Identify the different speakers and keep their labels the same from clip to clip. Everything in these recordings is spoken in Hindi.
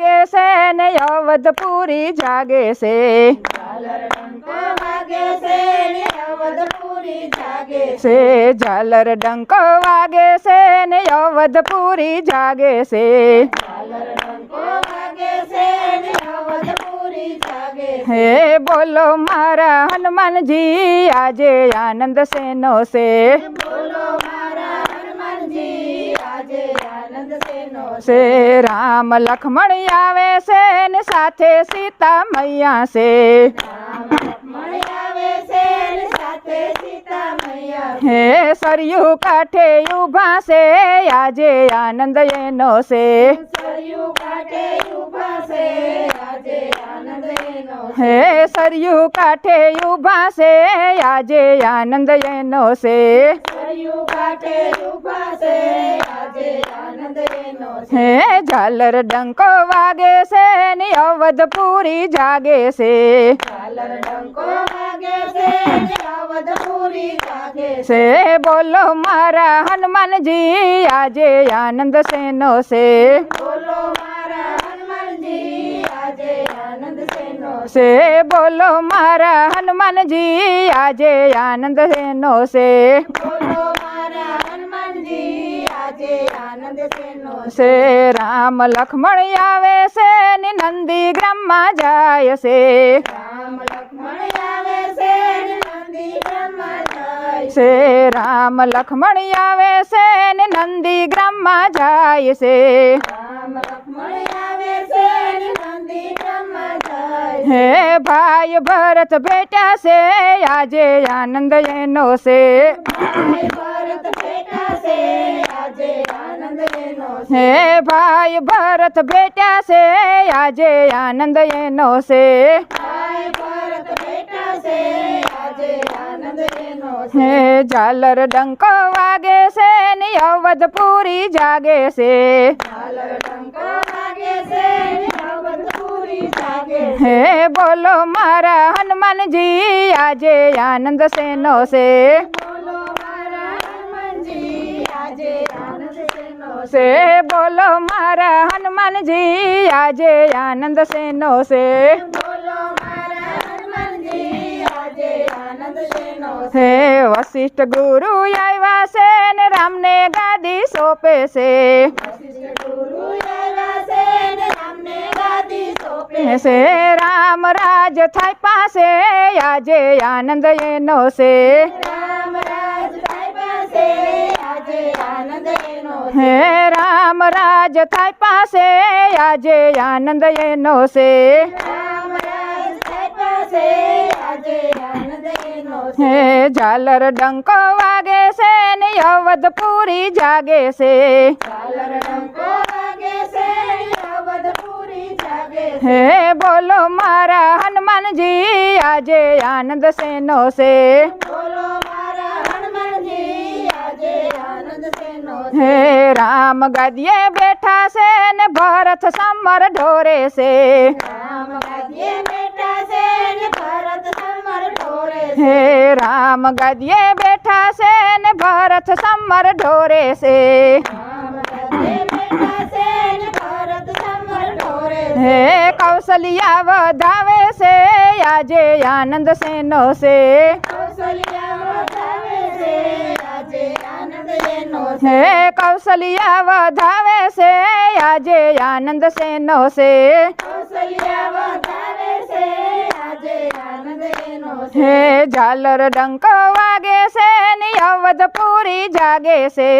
Speaker 1: વાગે છે ને અવધપુરી જાગે છે
Speaker 2: ઝાલર ડંકો વાગે છે ને અવધપુરી જાગે છે
Speaker 1: છે ઝાલર ડંકો વાગે છે ને અવધપુરી જાગે છે
Speaker 2: ઝાલર ડંકો વાગે છે ને અવધપુરી જાગે છે
Speaker 1: હે બોલો મારા હનુમાનજી આજે આનંદ સેનો છે
Speaker 2: બોલો સેનો
Speaker 1: છે રામ લખમણ આવે છે ને સાથે સીતા મૈયા છે
Speaker 2: રામ લક્ષ્મણ આવે છે ને સાથે સીતા મૈયા
Speaker 1: હે સરયુ કાંઠે ઊભા છે આજે આનંદ એનો છે
Speaker 2: સરયુ કાંઠે ઊભા છે આજે આનંદ એનો
Speaker 1: હે સરયુ કાંઠે ઊભા છે આજે આનંદ એનો છે
Speaker 2: સરયુ કાંઠે ઊભા છે આજે આનંદ એનો છે
Speaker 1: હે ઝાલર ડંકો વાગે છે ને અવધપુરી જાગે છે
Speaker 2: ઝાલર ડંકો વાગે છે ને અવધપુરી જાગે છે
Speaker 1: છે બોલો મારા હનુમાનજી આજે આનંદ સેનો છે
Speaker 2: બોલો મારા હનુમાનજી આજે આનંદ સેનો છે
Speaker 1: છે બોલો મારા હનુમાનજી આજે આનંદ સેનો છે
Speaker 2: બોલો છે
Speaker 1: રામ લખમણ આવે છે ને નંદી ગ્રામમાં જાય છે.
Speaker 2: રામ આવે છે
Speaker 1: રામ લખમણ આવે છે ને નંદી ગ્રામમાં જાય છે. હે ભાઈ ભરત બેટા છે આજે આનંદ એનો છે. હે ભાઈ ભરત બેટા છે આજે આનંદ એનો છે
Speaker 2: ભાઈ ભરત બેઠા છે આજે આનંદ એનો છે
Speaker 1: હે ઝાલર ડંકો વાગે છે ને અવધપુરી જાગે છે
Speaker 2: ઝાલર ડંકો વાગે છે ને અવધપુરી જાગે છે
Speaker 1: હે બોલો મારા હનુમાનજી આજે આનંદ સેનો છે से बोलो मारा हनुमान जी, आजे आनंद से
Speaker 2: बोलो मारा हनुमान जी आनंद वशिष्ठ गुरु
Speaker 1: आयवा सेन, राम ने गादी सोपे से। राम से राम
Speaker 2: राज थाई पासे, आजे आनंद ये नो से।
Speaker 1: હે રામ રાજ થાય પાસે આજે આનંદ એનો છે
Speaker 2: રામ રાજ સાહેબ છે આજે આનંદ એનો છે
Speaker 1: હે ઝાલર ડંકો વાગે છે ને અવધપુરી જાગે છે
Speaker 2: ઝાલર ડંકો વાગે છે અવધપુરી જાગે છે
Speaker 1: હે બોલો મારા હનુમાનજી આજે આનંદ સેનો છે
Speaker 2: બોલો મારા હનુમાનજી આજે આનંદ સેનો છે
Speaker 1: હે રામ ગાદીએ બેઠા છે ને ભરત સમર ઢોરે છે.
Speaker 2: રામ ગાદીએ બેઠા છે ને ભરત સમર ઢોરે છે.
Speaker 1: હે રામ ગાદીએ બેઠા છે ને ભરત સમર ઢોરે છે.
Speaker 2: રામ ગાદીએ બેઠા છે ને ભરત સમર ઢોરે છે.
Speaker 1: હે કૌશલ્યા વધાવે છે આજે આનંદ સેનો છે? હે કૌશલ્યા વધાવે છે આજે આનંદ સેનો છે
Speaker 2: કૌશલ્યા વધાવે છે આજે આનંદ એનો છે
Speaker 1: હે ઝાલર ડંકો વાગે છે ને અવધપુરી જાગે છે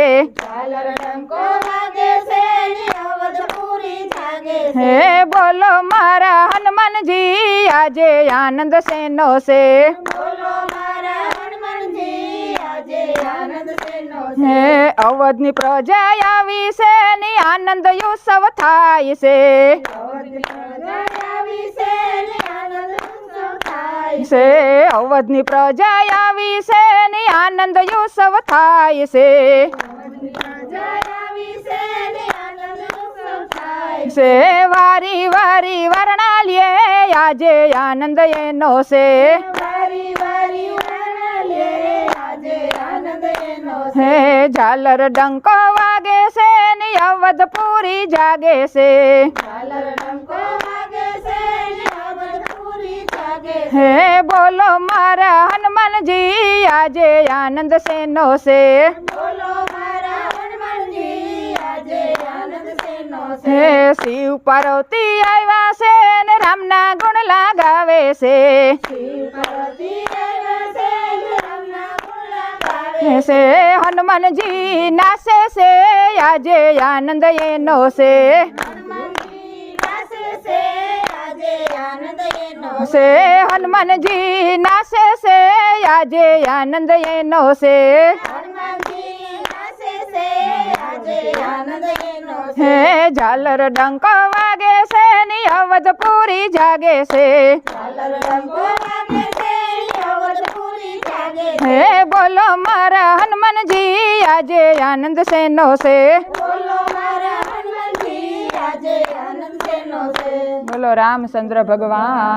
Speaker 2: ઝાલર ડંકો વાગે છે ને અવધપુરી જાગે છે
Speaker 1: હે બોલો મારા હનુમાનજી આજે આનંદ સેનો છે હે અવધની પ્રજા આવી છે ને આનંદ ઉત્સવ થાય છે
Speaker 2: અવધની પ્રજા આવી છે ને આનંદ ઉત્સવ થાય
Speaker 1: છે અવધની પ્રજા આવી છે ને આનંદ ઉત્સવ થાય છે
Speaker 2: અવધની પ્રજા આવી છે ને આનંદ ઉત્સવ થાય
Speaker 1: છે વારી વારી વર્ણાલીએ આજે આનંદ એનો છે
Speaker 2: વારી
Speaker 1: से झालर डंको वागे
Speaker 2: से पूरी जागे से। झालर डंको वागे
Speaker 1: से पूरी जागे से। बोलो मारा हनुमान जी आजे आनंद
Speaker 2: से नो से। बोलो मारा हनुमान जी
Speaker 1: आजे आनंद से। नो से शिव पार्वती आईवा से
Speaker 2: रामना गुण लगावे से। शिव पार्वती
Speaker 1: से हनुमान जी नासे से आजे आनंद ये
Speaker 2: नो से। से हनुमान जी नासे
Speaker 1: से आजे आनंद ये नो से। हे झालर डंक
Speaker 2: वागे से नी अवध पूरी जागे से
Speaker 1: हे બોલો મારા હનુમાનજી આજે આનંદ
Speaker 2: સેનો છે?
Speaker 1: બોલો રામચંદ્ર ભગવાન.